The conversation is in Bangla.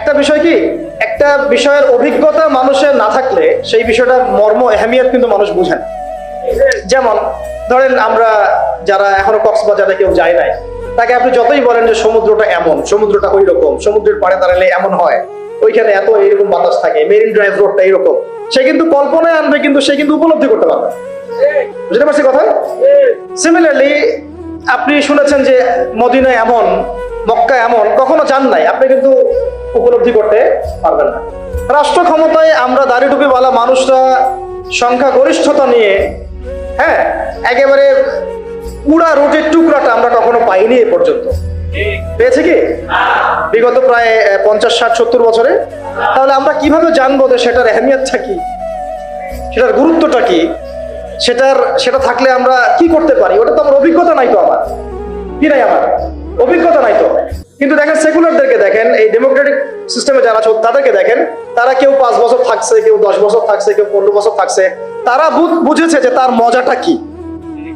একটা বিষয় কি? একটা বিষয়ের অভিজ্ঞতা মানুষের না থাকলে সেই বিষয়টা মর্ম এহমিয়ত কিন্তু মানুষ বুঝে না। যেমন ধরেন আমরা যারা এখনও কক্সবাজারে কেউ যায় নাই, তাকে আপনি যতই বলেন যে সমুদ্রটা এমন, সমুদ্রটা ওই রকম সমুদ্রের পাড়ে দাঁড়ালে এমন হয়, ওইখানে এত এইরকম বাতাস থাকে, মেরিন ড্রাইভ রোডটা এইরকম সে কিন্তু কল্পনায় আনবে, কিন্তু সে কিন্তু উপলব্ধি করতে পারবে বুঝতে পারছি কথা? সিমিলারলি আপনি শুনেছেন যে মদিনা এমন মক্কা এমন, কখনো চান নাই। আপনি কিন্তু উপলব্ধি করতে পারবেন না। রাষ্ট্র ক্ষমতায় আমরা দাড়ি টুপিওয়ালা মানুষরা সংখ্যা গরিষ্ঠতা নিয়ে হ্যাঁ একেবারে পুরা রুটির টুকরাটা আমরা কখনো পাইনি এ পর্যন্ত। পেয়েছে কি? বিগত প্রায় পঞ্চাশ, ষাট, সত্তর বছরে। তাহলে আমরা কীভাবে জানব যে সেটার এহমিয়তটা কি? সেটার গুরুত্বটা কি? সেটার, সেটা থাকলে আমরা কি করতে পারি? ওটা তো আমার অভিজ্ঞতা নাই তো আমার। কি নাই আমার? অভিজ্ঞতা নাই তো কিন্তু দেখেন সেকুলারদেরকে দেখেন, এই ডেমোক্রেটিক সিস্টেমে যারা তাদেরকে দেখেন, তারা কেউ পাঁচ বছর থাকছে, কেউ দশ বছর থাকছে, কেউ পনেরো বছর থাকছে, তারা বুঝেছে যে তার মজাটা কি।